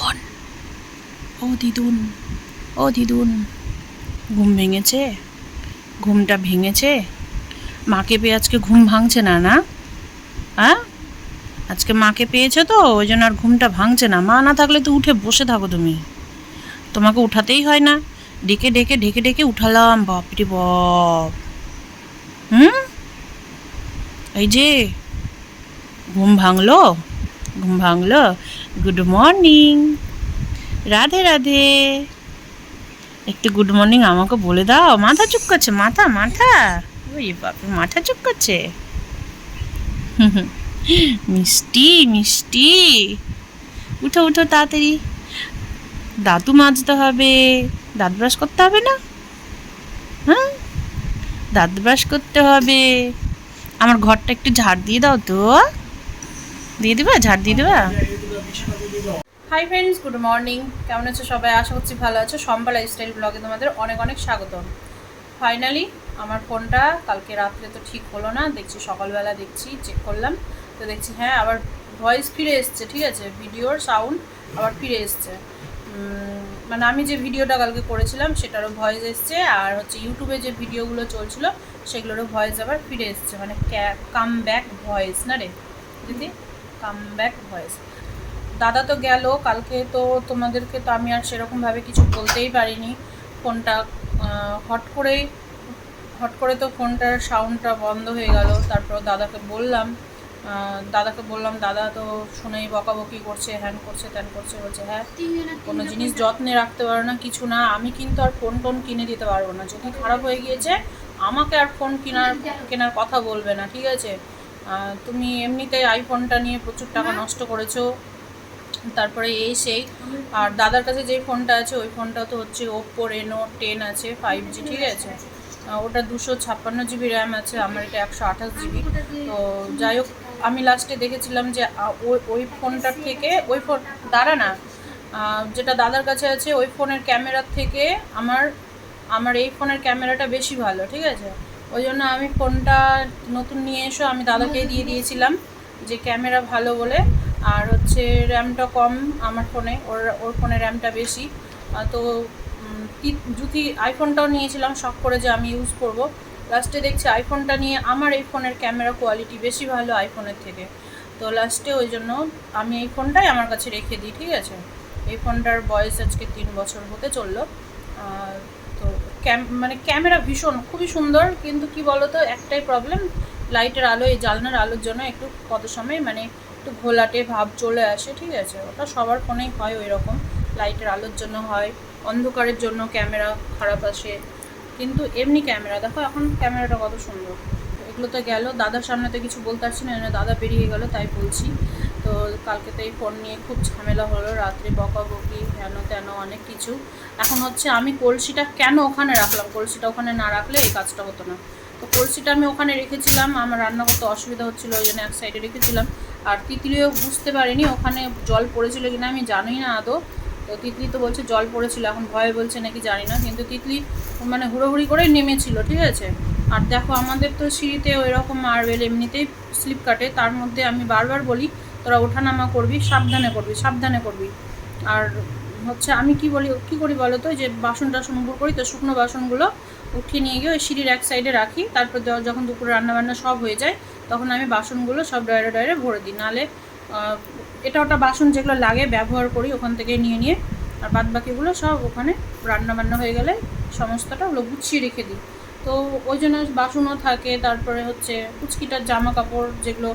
দিদুন ও দিদুন ও দিদুন ঘুম ভেঙেছে? ঘুমটা ভেঙেছে? মাকে পেয়ে আজকে ঘুম ভাঙছে না না? হ্যাঁ আজকে মাকে পেয়েছ তো, ওই জন্য আর ঘুমটা ভাঙছে না। মা না থাকলে তো উঠে বসে থাকো তুমি। তোমাকে উঠাতেই হয় না। ডেকে ডেকে ডেকে ডেকে উঠালাম, বাপরে বাপ। হুম? এই যে, ঘুম ভাঙলো? ঘুম ভাঙলো? Good morning Radhe Radhe. একটু গুড মর্নিং আমাকে বলে দাও। মাথা চুপকাচ্ছে মাথা মাথা। ওই বাপরে, মাথা হুম হুম। মিষ্টি মিষ্টি। উঠো উঠো তাড়াতাড়ি। দাঁতু মাজতে হবে। দাঁত ব্রাশ করতে হবে না? হ্যাঁ? দাঁত ব্রাশ করতে হবে। আমার ঘরটা একটু ঝাড় দিয়ে দাও তো। দিয়ে দিবা? ঝাড় দিয়ে দেবা? হাই ফ্রেন্ডস গুড মর্নিং কেমন আছো সবাই? আশা করছি ভালো আছো। সম্পা লাইফস্টাইল ব্লগে তোমাদের অনেক অনেক স্বাগত ফাইনালি আমার ফোনটা কালকে রাত্রে তো ঠিক হলো না। দেখছি সকালবেলা দেখছি চেক করলাম। তো দেখছি হ্যাঁ আবার ভয়েস ফিরে এসছে, ঠিক আছে? ভিডিওর সাউন্ড আবার ফিরে এসছে। মানে আমি যে ভিডিওটা কালকে করেছিলাম, সেটারও ভয়েস এসছে। আর হচ্ছে ইউটিউবে যে ভিডিওগুলো চলছিল, সেগুলোরও ভয়েস আবার ফিরে এসছে। মানে কাম ব্যাক ভয়েস না রে? দিদি? কাম ব্যাক ভয়েস দাদা তো গেল কালকে তো তোমাদেরকে তো আমি আর সেরকমভাবে কিছু বলতেই পারিনি। ফোনটা হট করেই হট করে তো ফোনটার সাউন্ডটা বন্ধ হয়ে গেল তারপর দাদাকে বললাম দাদাকে বললাম দাদা তো শুনেই বকাবকি করছে হ্যান করছে ত্যান করছে বলছে হ্যাঁ কোনো জিনিস যত্নে রাখতে পারো না কিছু না আমি কিন্তু আর ফোন টোন কিনে দিতে পারব না। যদি খারাপ হয়ে গিয়েছে আমাকে আর ফোন কেনার কেনার কথা বলবে না ঠিক আছে? তুমি এমনিতেই আইফোনটা নিয়ে প্রচুর টাকা নষ্ট করেছ তারপরে এই সেই। আর দাদার কাছে যে ফোনটা আছে, ওই ফোনটা তো হচ্ছে ওপ্পো রেনো টেন আছে ফাইভ জি ঠিক আছে? ওটা দুশো ছাপ্পান্ন জিবি র্যাম আছে, আমার এটা একশো আঠাশ জিবি তো যাই হোক, আমি লাস্টে দেখেছিলাম যে ওই ওই ফোনটার থেকে, ওই ফোন, দাঁড়া না যেটা দাদার কাছে আছে, ওই ফোনের ক্যামেরার থেকে আমার আমার এই ফোনের ক্যামেরাটা বেশি ভালো, ঠিক আছে? ওই জন্য আমি ফোনটা নতুন নিয়ে এসো, আমি দাদাকে দিয়ে দিয়েছিলাম যে ক্যামেরা ভালো বলে। আর হচ্ছে র্যামটা কম আমার ফোনে ওর ওর ফোনে র্যামটা বেশি। তো উম, তি- যদি আইফোনটাও নিয়েছিলাম শখ করে যে আমি ইউজ করব। লাস্টে দেখছি আইফোনটা নিয়ে আমার এই ফোনের ক্যামেরা কোয়ালিটি বেশি ভালো আইফোনের থেকে। তো লাস্টে ওই জন্য আমি এই ফোনটাই আমার কাছে রেখে দিই ঠিক আছে? এই ফোনটার বয়স আজকে তিন বছর হতে চলল। তো ক্যাম মানে ক্যামেরা ভীষণ খুবই সুন্দর কিন্তু কি বলতো একটাই প্রবলেম লাইটের আলো এই জালনার আলোর জন্য একটু কত সময় মানে একটু ঘোলাটে ভাব চলে আসে, ঠিক আছে? ওটা সবার ফোনেই হয় ওই রকম লাইটের আলোর জন্য হয়, অন্ধকারের জন্য ক্যামেরা খারাপ আসে। কিন্তু এমনি ক্যামেরা, দেখো এখন ক্যামেরাটা কত সুন্দর। এগুলো তো গেল, দাদার সামনে তো কিছু বলতে পারছি না দাদা বেরিয়ে গেল, তাই বলছি। তো কালকে তো এই ফোন নিয়ে খুব ঝামেলা হলো, রাত্রে বকাবকি, হেন তেন অনেক কিছু। এখন হচ্ছে আমি কলসিটা কেন ওখানে রাখলাম? কলসিটা ওখানে না রাখলে এই কাজটা হতো না। তো কলসিটা আমি ওখানে রেখেছিলাম, আমার রান্না করতে অসুবিধা হচ্ছিল, ওই জন্য এক সাইডে রেখেছিলাম। আর তিতলিও বুঝতে পারিনি, ওখানে জল পড়েছিল কিনা আমি জানি না আদৌ। তো তিতলি তো বলছে জল পড়েছিল, এখন ভয়ে বলছে নাকি জানি না, কিন্তু তিতলি মানে হুড়োহুড়ি করে নেমেছিল, ঠিক আছে? আর দেখো আমাদের তো সিঁড়িতে ওই রকম মার্বেল এমনিতেই স্লিপ কাটে, তার মধ্যে আমি বারবার বলি, তোরা ওঠানামা করবি, সাবধানে করবি সাবধানে করবি। আর হচ্ছে আমি কি বলি, কি করি বলো তো যে বাসন টাসন উপর করি, তো শুকনো বাসনগুলো উঠিয়ে নিয়ে গিয়ে ওই সিঁড়ির এক সাইডে রাখি, তারপর যখন দুপুরে রান্নাবান্না সব হয়ে যায় তখন আমি বাসনগুলো সব ডয়ারে ডয়ারে ভরে দিই। নাহলে এটা ওটা বাসন যেগুলো লাগে ব্যবহার করি, ওখান থেকে নিয়ে নিয়ে, আর বাদ বাকিগুলো সব ওখানে রান্না বান্না হয়ে গেলে সমস্তটা ওগুলো গুছিয়ে রেখে দিই। তো ওই জন্য বাসনও থাকে, তারপরে হচ্ছে কুচকিটার জামা কাপড় যেগুলো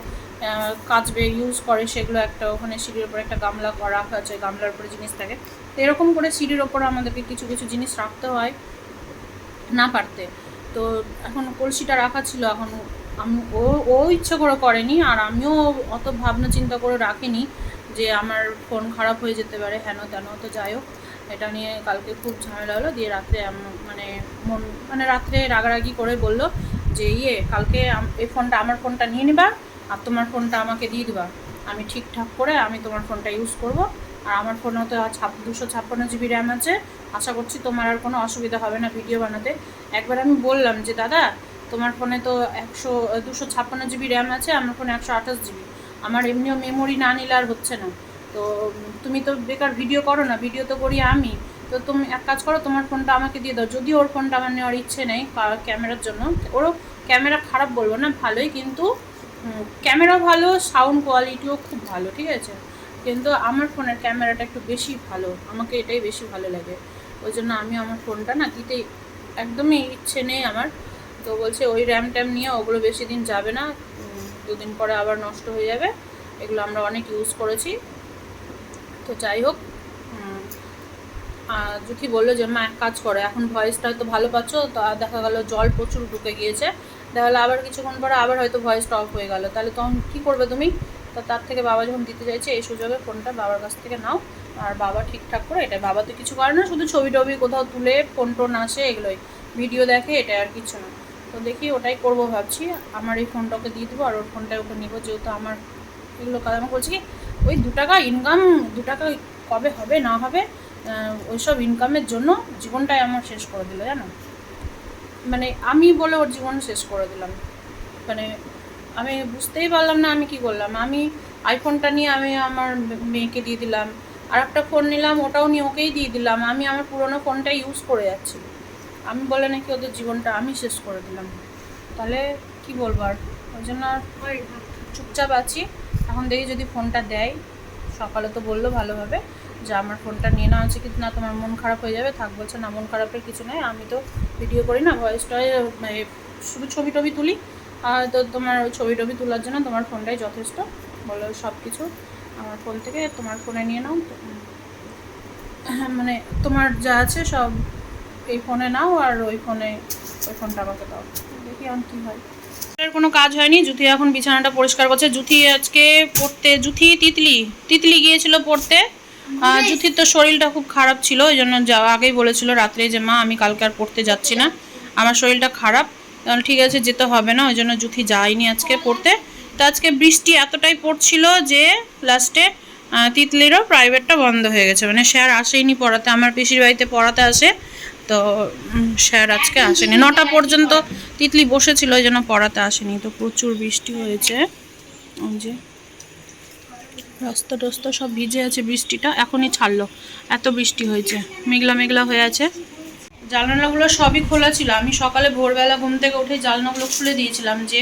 কাচবে ইউজ করে, সেগুলো একটা ওখানে সিঁড়ির উপরে একটা গামলা রাখা আছে, গামলার উপরে জিনিস থাকে। তো এরকম করে সিঁড়ির ওপরে আমাদেরকে কিছু কিছু জিনিস রাখতে হয় না পারতে। তো এখন কলসিটা রাখা ছিল, এখন ও ও ইচ্ছে করে করেনি আর আমিও অত ভাবনা চিন্তা করে রাখিনি যে আমার ফোন খারাপ হয়ে যেতে পারে, হেন তেন, তো যাই হোক। এটা নিয়ে কালকে খুব ঝামেলা হলো, দিয়ে রাত্রে মানে মন মানে রাত্রে রাগারাগি করে বলল যে ইয়ে কালকে এই ফোনটা, আমার ফোনটা নিয়ে নিবা আর তোমার ফোনটা আমাকে দিয়ে দিবা। আমি ঠিকঠাক করে আমি তোমার ফোনটা ইউজ করব আর আমার ফোনেও তো ছাপ দুশো ছাপ্পান্ন জিবি র্যাম আছে। আশা করছি তোমার আর কোনো অসুবিধা হবে না ভিডিও বানাতে। একবার আমি বললাম যে, দাদা তোমার ফোনে তো একশো, দুশো ছাপ্পান্ন জিবি র্যাম আছে, আমার ফোনে একশো আঠাশ জিবি আমার এমনিও মেমোরি না নিলে আর হচ্ছে না। তো, তুমি তো বেকার ভিডিও করো না ভিডিও তো করি আমি। তো তুমি এক কাজ করো, তোমার ফোনটা আমাকে দিয়ে দাও। যদিও ওর ফোনটা আমার নেওয়ার ইচ্ছে নেই ক্যামেরার জন্য, ওরও ক্যামেরা খারাপ বলব না, ভালোই, কিন্তু ক্যামেরা ভালো সাউন্ড কোয়ালিটিও খুব ভালো, ঠিক আছে? কিন্তু আমার ফোনের ক্যামেরাটা একটু বেশি ভালো, আমাকে এটাই বেশি ভালো লাগে। ওই জন্য আমি আমার ফোনটা না দিতে একদমই ইচ্ছে নেই আমার। তো বলছে, ওই র্যাম ট্যাম নিয়ে ওগুলো বেশি দিন যাবে না দুদিন পরে আবার নষ্ট হয়ে যাবে। এগুলো আমরা অনেক ইউজ করেছি। তো যাই হোক জুথি বলল যে, মা, এক কাজ করে, এখন ভয়েসটা হয়তো ভালো পাচ্ছ, তো দেখা গেল জল প্রচুর ঢুকে গিয়েছে। দেখা গেলো আবার কিছুক্ষণ পরে আবার হয়তো ভয়েসটা অফ হয়ে গেল। তাহলে তখন কী করবে তুমি? তো তার থেকে বাবা যখন দিতে চাইছে, এই সুযোগে ফোনটা বাবার কাছ থেকে নাও। আর বাবা ঠিকঠাক করে এটা বাবা তো কিছু করে না, শুধু ছবি টবি কোথাও তুলে ফোন টোন আসে, এগুলোই। ভিডিও দেখে এটা আর কিছু না। তো দেখি ওটাই করব ভাবছি। আমার এই ফোনটাকে দিয়ে দেবো আর ওর ফোনটা ওকে নিবো, যেহেতু আমার এগুলো কাজ। আমি বলছি কি, ওই দু টাকা ইনকাম দু টাকা কবে হবে, না হবে ওইসব ইনকামের জন্য জীবনটাই আমার শেষ করে দিল, জানো? মানে আমি বলে ওর জীবন শেষ করে দিলাম। মানে আমি বুঝতেই পারলাম না আমি কি করলাম। আমি আইফোনটা নিয়ে আমি আমার মেয়েকে দিয়ে দিলাম আর একটা ফোন নিলাম, ওটাও নিয়ে ওকেই দিয়ে দিলাম। আমি আমার পুরোনো ফোনটা ইউজ করে যাচ্ছি। আমি বলে নাকি ওদের জীবনটা আমি শেষ করে দিলাম। তাহলে কি বলব আর? ওই জন্য আর চুপচাপ আছি। এখন দেখি যদি ফোনটা দেয়। সকালে তো বলল ভালোভাবে যে আমার ফোনটা নিয়ে নেওয়া আছে কিন্তু না, তোমার মন খারাপ হয়ে যাবে। থাক বলছে, না, মন খারাপের কিছু নেই, আমি তো ভিডিও করি না ভয়েসটা শুধু ছবি টবি তুলি। আর তো তোমার ছবি টবি তোলার জন্য তোমার ফোনটাই যথেষ্ট। বলো সব কিছু আমার ফোন থেকে, তোমার ফোনে নিয়ে নাও। মানে তোমার যা আছে সব এই ফোনে নাও আর ওই ফোনে ওই ফোনটা আমাকে দাও। দেখি এখন কী হয়। কোনো কাজ হয়নি? জুথি এখন বিছানাটা পরিষ্কার করছে। জুথি আজকে পড়তে জুথি তিতলি তিতলি গিয়েছিল পড়তে। জুথির তো শরীরটা খুব খারাপ ছিল ওই জন্য যাওয়া আগেই বলেছিল রাত্রে যে মা আমি কালকে আর পড়তে যাচ্ছি না। আমার শরীরটা খারাপ। তাহলে ঠিক আছে যেতে হবে না। ওই জন্য জুথি যায়নি আজকে পড়তে। তো আজকে বৃষ্টি এতটাই পড়ছিল যে লাস্টে তিতলিরও প্রাইভেটটা বন্ধ হয়ে গেছে। মানে স্যার আসেইনি পড়াতে। আমার পিসির বাড়িতে পড়াতে আসে। তো স্যার আজকে আসেনি। নটা পর্যন্ত তিতলি বসেছিল ওই জন্য পড়াতে আসেনি। তো প্রচুর বৃষ্টি হয়েছে। ওই যে রাস্তা টাস্তা সব ভিজে আছে বৃষ্টিটা, এখনই ছাড়লো। এত বৃষ্টি হয়েছে, মেঘলা মেঘলা হয়ে আছে। জানালাগুলো সবই খোলা ছিল। আমি সকালে ভোরবেলা ঘুম থেকে উঠে জানলাগুলো খুলে দিয়েছিলাম যে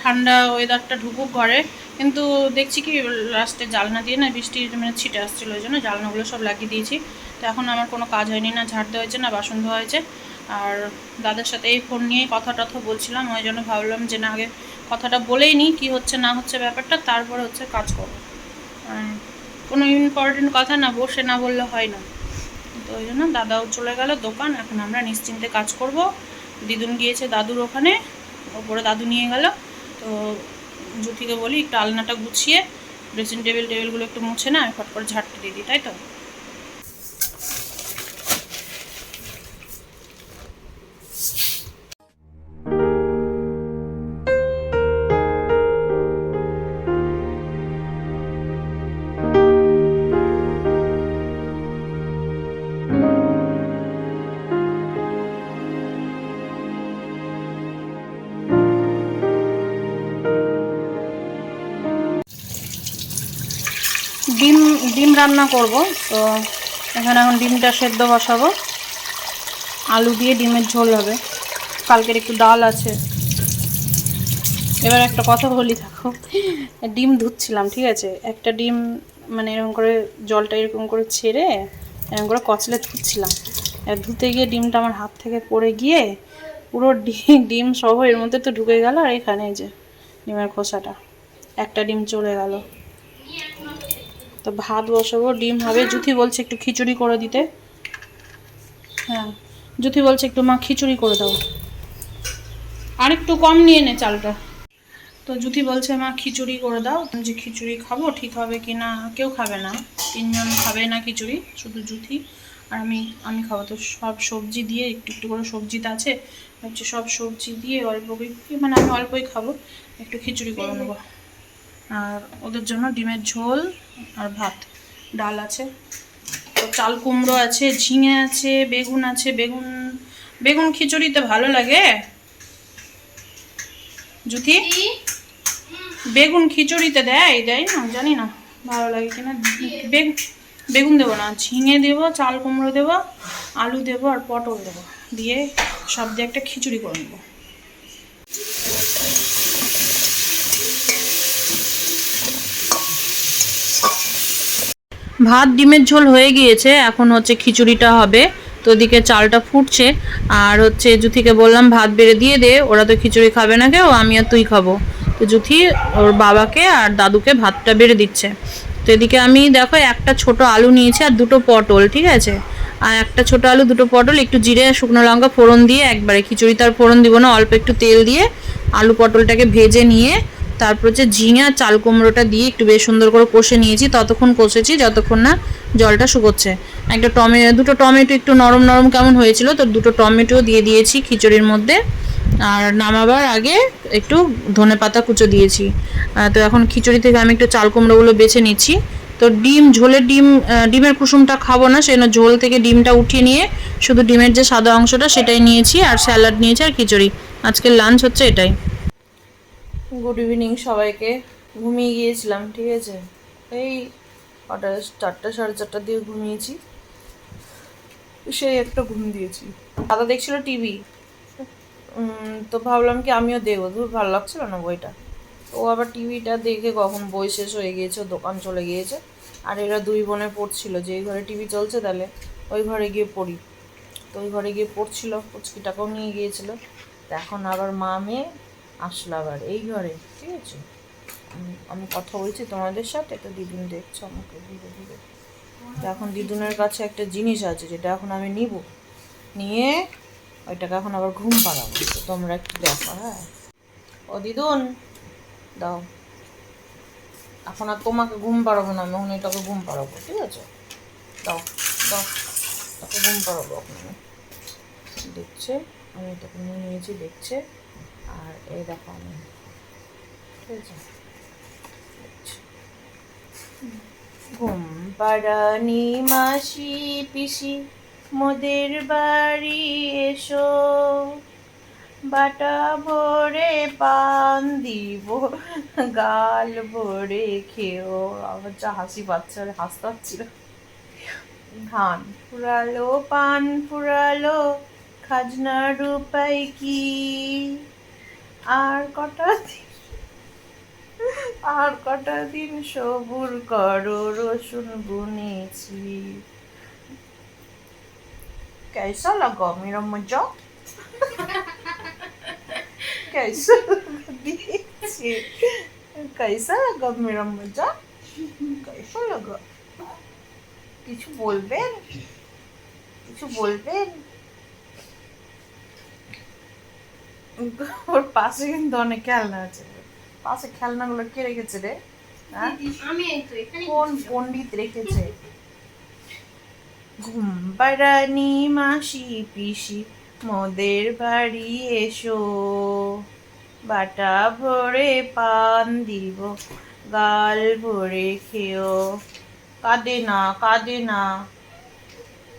ঠান্ডা ওয়েদারটা ঢুকুক ঘরে। কিন্তু দেখছি কি, লাস্টে জালনা দিয়ে না বৃষ্টি মানে ছিটে আসছিল, ওই জন্য জালনাগুলো সব লাগিয়ে দিয়েছি। তো এখন আমার কোনো কাজ হয়নি না, ঝাড় দেওয়া হয়েছে না, বাসন ধোয়া হয়েছে। আর দাদার সাথে এই ফোন নিয়েই কথা টথা বলছিলাম, ওই জন্য ভাবলাম যে না, আগে কথাটা বলেই নিই, কী হচ্ছে না হচ্ছে ব্যাপারটা, তারপরে হচ্ছে কাজ করব। কোনো ইম্পর্টেন্ট কথা না, বসে না বললে হয় না। তো ওই জন্য দাদাও চলে গেল দোকান, এখন আমরা নিশ্চিন্তে কাজ করব। দিদুন গিয়েছে দাদুর ওখানে ওপরে দাদু নিয়ে গেল। তো জ্যোতিকে বলি একটু আলনাটা গুছিয়ে ড্রেসিং টেবিল টেবিলগুলো একটু মুছে না, আমি ফট করে ঝাড়তে দিয়ে দিই, তাই তো? ডিম ডিম রান্না করব। তো এখানে এখন ডিমটা সেদ্ধ বসাবো। আলু দিয়ে ডিমের ঝোল হবে। কালকের একটু ডাল আছে। এবার একটা কথা বলি, দেখো। ডিম ধুচ্ছিলাম, ঠিক আছে? একটা ডিম মানে এরকম করে জলটা এরকম করে ছেড়ে এরকম করে কচলে ধুচ্ছিলাম। ধুতে গিয়ে ডিমটা আমার হাত থেকে পড়ে গিয়ে পুরো ডিম ডিম সহ এর মধ্যে তো ঢুকে গেল। আর এখানে যে ডিমের খোসাটা। একটা ডিম চলে গেল। তো ভাত বসাবো, ডিম হবে। জুথি বলছে একটু খিচুড়ি করে দিতে। হ্যাঁ জুথি বলছে একটু মা খিচুড়ি করে দাও। আর একটু কম নিয়ে নে চালটা। তো জুথি বলছে, মা, খিচুড়ি করে দাও। যে খিচুড়ি খাব, ঠিক হবে কি না? কেউ খাবে না। তিনজন খাবে না খিচুড়ি, শুধু জুথি আর আমি। আমি খাব। তো সব সবজি দিয়ে একটু একটু করে সবজিতে আছে। হচ্ছে সব সবজি দিয়ে অল্প মানে আমি অল্পই খাব। একটু খিচুড়ি করে নেব। আর ওদের জন্য ডিমের ঝোল আর ভাত। ডাল আছে। তো চাল কুমড়ো আছে ঝিঙে আছে বেগুন আছে বেগুন বেগুন খিচুড়িতে ভালো লাগে। জুথি? বেগুন খিচুড়িতে দেয় দেয় না? জানি না। ভালো লাগে কিনা। বেগুন বেগুন দেবো না ঝিঙে দেবো চাল কুমড়ো দেবো আলু দেবো আর পটল দেবো। দিয়ে সব দিয়ে একটা খিচুড়ি করে নেব। ভাত ডিমের ঝোল হয়ে গিয়েছে, এখন হচ্ছে খিচুড়িটা হবে। তো ওদিকে চালটা ফুটছে, আর হচ্ছে জুথিকে বললাম, ভাত বেড়ে দিয়ে দে, ওরা তো খিচুড়ি খাবে না কেউ, আমি আর তুই খাব। তো জুথি ওর বাবাকে আর দাদুকে ভাতটা বেড়ে দিচ্ছে। তো এদিকে আমি, দেখো, একটা ছোট আলু নিয়েছি আর দুটো পটল, ঠিক আছে? আর একটা ছোট আলু, দুটো পটল, একটু জিরে শুকনো লঙ্কা ফোড়ন দিয়ে একবারে খিচুড়ি, তার ফোড়ন দিব না, অল্প একটু তেল দিয়ে আলু পটলটাকে ভেজে নিয়ে তারপর হচ্ছে ঝিঙে, চাল কুমড়োটা দিয়ে একটু বেশ সুন্দর করে কষে নিয়েছি। ততক্ষণ কষেছি, যতক্ষণ না জলটা শুকোচ্ছে। একটা টমে, দুটো টমেটো একটু নরম নরম কেমন হয়েছিল, তো দুটো টমেটো দিয়ে দিয়েছি খিচুড়ির মধ্যে। আর নামাবার আগে একটু ধনে পাতা কুচো দিয়েছি। তো এখন খিচুড়ি থেকে আমি একটু চাল কুমড়োগুলো বেছে নিচ্ছি। তো ডিম, ঝোলের ডিম ডিমের কুসুমটা খাব না সেই জন্য ঝোল থেকে ডিমটা উঠিয়ে নিয়ে শুধু ডিমের যে সাদা অংশটা সেটাই নিয়েছি, আর স্যালাড নিয়েছি আর খিচুড়ি। আজকের লাঞ্চ হচ্ছে এটাই। গুড ইভিনিং সবাইকে। ঘুমিয়ে গিয়েছিলাম, ঠিক আছে? এই কটা চারটা, সাড়ে চারটার দিকে ঘুমিয়েছি। সেই একটা ঘুম দিয়েছি। দাদা দেখছিল টিভি। তো ভাবলাম কি আমিও দেখব। খুব ভালো লাগছিল না বইটা। ও আবার টিভিটা দেখে কখন বই শেষ হয়ে গিয়েছে, দোকান চলে গিয়েছে। আর এরা দুই বোনে পড়ছিল। যে ঘরে টিভি চলছে তাহলে ওই ঘরে গিয়ে পড়ি। তো ওই ঘরে গিয়ে পড়ছিল, পুচকিটাকেও নিয়ে গিয়েছিল। এখন আবার মা মেয়ে আসলো আবার এই ঘরে ঠিক আছে? আমি- কথা বলছি তোমাদের সাথে তো দিদুন দেখছ আমাকে ধীরে ধীরে। এখন দিদুনের কাছে একটা জিনিস আছে যেটা এখন আমি নিব। নিয়ে ওইটাকে এখন আবার ঘুম পাড়াবো তো তোমরা একটু দেখো হ্যাঁ? ও দিদুন দাও। এখন আর তোমাকে ঘুম পাড়াবো না আমি এখন এটাকে ঘুম পাড়াবো ঠিক আছে? দাও দাও তাকে ঘুম পাড়াবো এখন আমি। দেখছে আমি এটাকে নিয়ে নিয়েছি দেখছে। আর এই দেখো আমি। ঘুম পাড়ানি মাসি পিসি, মোদের বাড়ি এসো। বাটা ভরে পান দিব, গাল ভরে খেও। আমার যা হাসি আর হাসতে পারছি না। ধান ফুরালো, পান ফুরালো খাজনা রূপাই কি? আর কটা দিন আর কটা দিন সবুর করো রসুন বুনেছি कैसा लगा मेरा मजा कैसा लगा दीजिए कैसा लगा मेरा मजा कैसा लगा কিছু বলবেন কিছু বলবেন ওর পাশে কিন্তু অনেক খেলনা আছে। পাশে খেলনাগুলো কে রেখেছে রে? হ্যাঁ? কোন পণ্ডিত রেখেছে? ঘুম পাড়ানি মাসি পিসি মোদের বাড়ি এসো। বাটা ভরে পান দিব গাল ভরে খেও। কাঁদে না কাঁদে না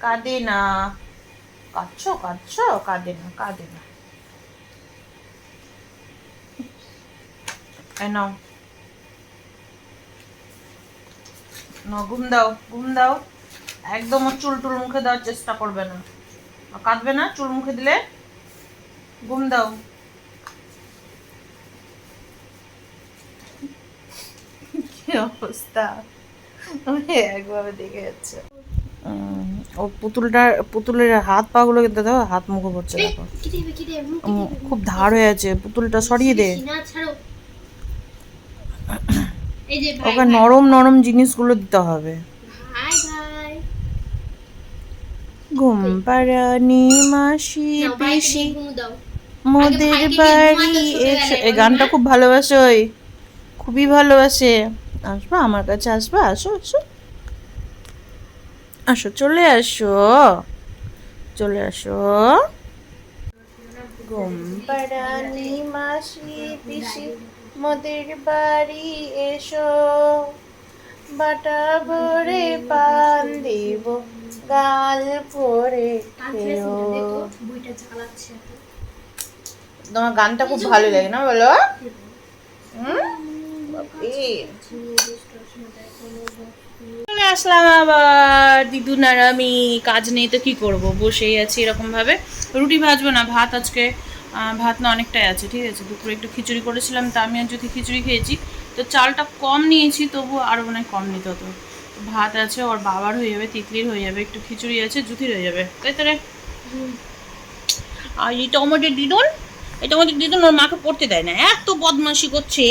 কাঁদে না। কাঁদছো কাঁদছো কাঁদে না কাঁদে না। এই নাও না ঘুম দাও ঘুম দাও। একদম ওর চুল টুল মুখে দেওয়ার চেষ্টা করবে না। আর কাঁদবে না চুল মুখে দিলে ঘুম দাও। কি অবস্থা? একভাবে দেখে যাচ্ছে। ও পুতুলটা পুতুলের হাত পা গুলো কিন্তু দেখো হাত মুখো করছে দেখো। কি দেবে কি দেবে মুখ উম, খুব ধার হয়ে আছে। পুতুলটা সরিয়ে দে। ওকে নরম নরম জিনিসগুলো দিতে হবে। ঘুম পাড়ানি মাসি পিসি মোদের বাড়ি এই গানটা খুব ভালোবাসে ওই। খুবই ভালোবাসে। আসবা আমার কাছে আসবা আসো আসো। আসো চলে আসো। চলে আসো। ঘুম পাড়ানি মাসি পিসি। মোদের বাড়ি এসো। বাটা ভরে পান দিব গাল ভরে তোমার গানটা খুব ভালো লাগে না বলো? চলে আসলাম আবার। দিদুন আর আমি কাজ নেই তো কি করব? বসেই আছি এরকম ভাবে রুটি ভাজবো না ভাত আজকে। ভাত না অনেকটাই আছে ঠিক আছে? দুপুরে একটু খিচুড়ি করেছিলাম তা আমি আর যদি খিচুড়ি খেয়েছি তো চালটা কম নিয়েছি তবু আরও মনে হয় কম নিতে হতো। ভাত আছে ওর বাবার হয়ে যাবে তিতলির হয়ে যাবে একটু খিচুড়ি আছে জুতির হয়ে যাবে। তাই তো রে? আর এটা আমাদের দিদুন এটা আমাদের দিদুন ওর মাকে পড়তে দেয় না এত বদমাশি করছে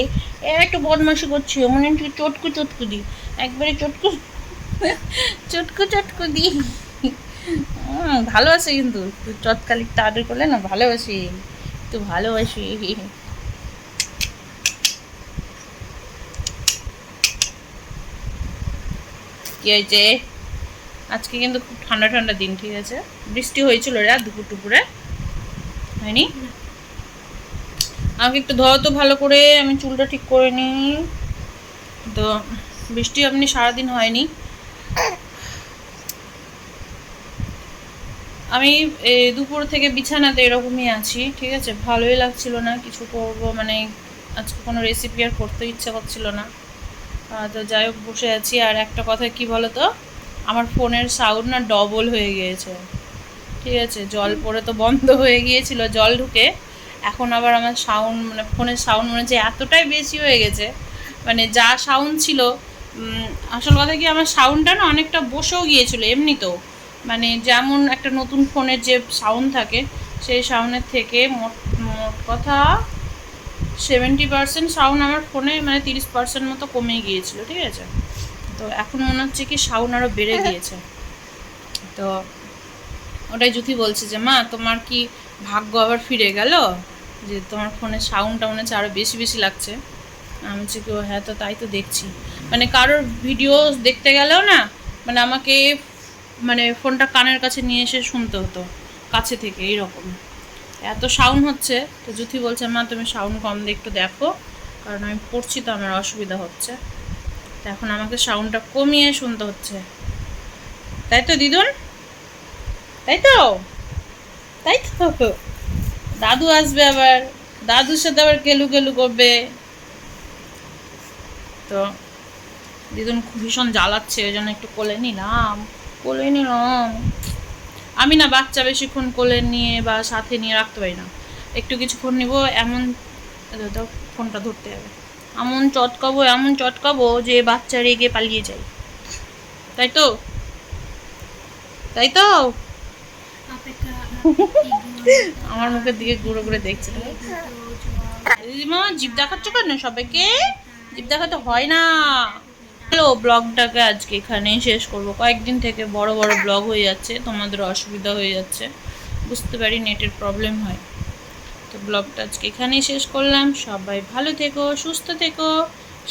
এত বদমাশি করছে মনে হচ্ছে চটকু চটকু দি একবারে চটকু চটকু চটকু দি। উম, ভালোবাসে কিন্তু চটকালিকটা আদর করলে না ভালোবাসি তুই ভালোবাসি। কি হয়েছে? আজকে কিন্তু খুব ঠান্ডা ঠান্ডা দিন, ঠিক আছে? বৃষ্টি হয়েছিল রে, দুপুর টুপুরে হয়নি? আমাকে একটু ধরো তো ভালো করে, আমি চুলটা ঠিক করে নিই। তো বৃষ্টি আপনি সারাদিন হয়নি। আমি দুপুর থেকে বিছানাতে এরকমই আছি ঠিক আছে? ভালোই লাগছিল না কিছু করব মানে আজকে কোনো রেসিপি আর করতে ইচ্ছা করছিল না। তো যাই হোক বসে আছি। আর একটা কথা কি বলো তো আমার ফোনের সাউন্ড না ডবল হয়ে গিয়েছে। ঠিক আছে? জল পড়ে তো বন্ধ হয়ে গিয়েছিল জল ঢুকে। এখন আবার আমার সাউন্ড মানে ফোনের সাউন্ড মনে হচ্ছে এতটাই বেশি হয়ে গেছে। মানে যা সাউন্ড ছিল আসল কথা কি আমার সাউন্ডটা না অনেকটা বসেও গিয়েছিল এমনিতেও মানে যেমন একটা নতুন ফোনের যে সাউন্ড থাকে, সেই সাউন্ডের থেকে মোট মোট কথা সেভেন্টি পার্সেন্ট সাউন্ড আমার ফোনে মানে তিরিশ পার্সেন্ট মতো কমে গিয়েছিল, ঠিক আছে? তো এখন মনে হচ্ছে কি সাউন্ড আরও বেড়ে গিয়েছে। তো ওটাই জ্যোতি বলছে যে, মা, তোমার কি ভাগ্য আবার ফিরে গেল? যে তোমার ফোনের সাউন্ডটা মনে হচ্ছে আরও বেশি বেশি লাগছে। আমি বলছি কি হ্যাঁ তো তাই তো দেখছি। মানে কারোর ভিডিও দেখতে গেলেও না মানে আমাকে মানে ফোনটা কানের কাছে নিয়ে এসে শুনতে হতো, কাছে থেকে, এইরকম। এত সাউন্ড হচ্ছে, তো জুথি বলছে, মা, তুমি সাউন্ড কম দিয়ে একটু দেখো, কারণ আমি পড়ছি তো আমার অসুবিধা হচ্ছে। তো এখন আমাকে সাউন্ডটা কমিয়ে শুনতে হচ্ছে। তাই তো, দিদুন? তাই তো? তাই তো। দাদু আসবে আবার, দাদুর সাথে আবার গেলু গেলু করবে। তো দিদুন ভীষণ জ্বালাচ্ছে, ওই জন্য একটু কোলে নিলাম। কোলে নিলাম। আমি না বাচ্চা বেশিক্ষণ কোলে নিয়ে বা সাথে নিয়ে রাখতে পারি না। একটু কিছুক্ষণ নিব, এমন ফোনটা ধরতে হবে। এমন চটকাবো এমন চটকাবো যে বাচ্চা রেগে পালিয়ে যায়। তাই তো? তাই তো? আমার মুখের দিকে ঘুরে ঘুরে দেখছে দিদিমা জিপ দেখাচ্ছ কেন সবাইকে? জিপ দেখাতে হয় না। হ্যালো, ব্লগটাকে আজকে এখানেই শেষ করব। কয়েকদিন থেকে বড় বড় ব্লগ হয়ে যাচ্ছে, তোমাদের অসুবিধা হয়ে যাচ্ছে। বুঝতে পারি নেটের প্রবলেম হয়। তো ব্লগটা আজকে এখানেই শেষ করলাম। সবাই ভালো থেকো, সুস্থ থেকো,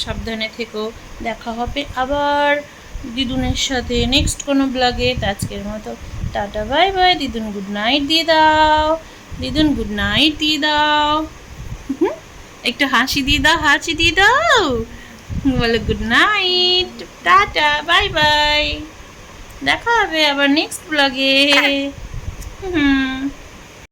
সাবধানে থেকো। দেখা হবে আবার দিদুনের সাথে নেক্সট কোনো ব্লগে। আজকের মতো টাটা বাই বাই দিদুন গুড নাইট দিয়ে দাও। দিদুন গুড নাইট দিয়ে দাও। একটু হাসি দিয়ে দাও, হাসি দিয়ে দাও। বলো good night tata bye bye দেখা হবে আবার নেক্সট ব্লগে হুম।